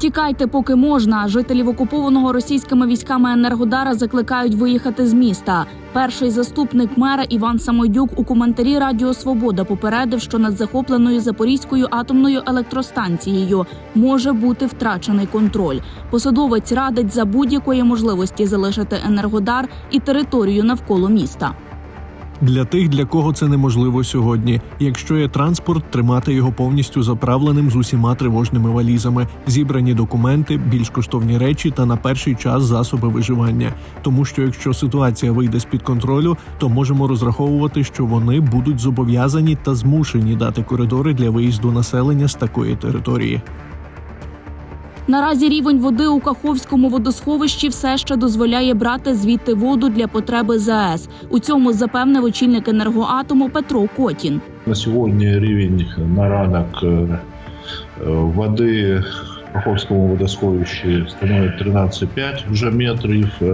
Тікайте, поки можна. Жителів окупованого російськими військами Енергодара закликають виїхати з міста. Перший заступник мера Іван Самойдюк у коментарі Радіо Свобода попередив, що над захопленою Запорізькою атомною електростанцією може бути втрачений контроль. Посадовець радить за будь-якої можливості залишити Енергодар і територію навколо міста. Для тих, для кого це неможливо сьогодні. Якщо є транспорт, тримати його повністю заправленим з усіма тривожними валізами, зібрані документи, більш коштовні речі та на перший час засоби виживання. Тому що якщо ситуація вийде з під контролю, то можемо розраховувати, що вони будуть зобов'язані та змушені дати коридори для виїзду населення з такої території. Наразі рівень води у Каховському водосховищі все ще дозволяє брати звідти воду для потреби ЗАЕС. У цьому запевнив очільник енергоатому Петро Котін. На сьогодні рівень на ранок е, води Каховському водосховищі становить 13,5 вже метрів, е,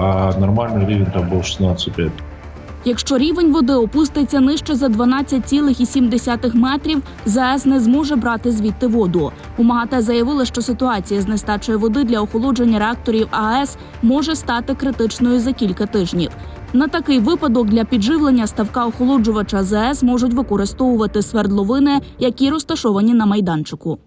а нормальний рівень там був 16,5. Якщо рівень води опуститься нижче за 12,7 метрів, ЗАЕС не зможе брати звідти воду. У МАГАТЕ заявили, що ситуація з нестачею води для охолодження реакторів АЕС може стати критичною за кілька тижнів. На такий випадок для підживлення ставка охолоджувача ЗАЕС можуть використовувати свердловини, які розташовані на майданчику.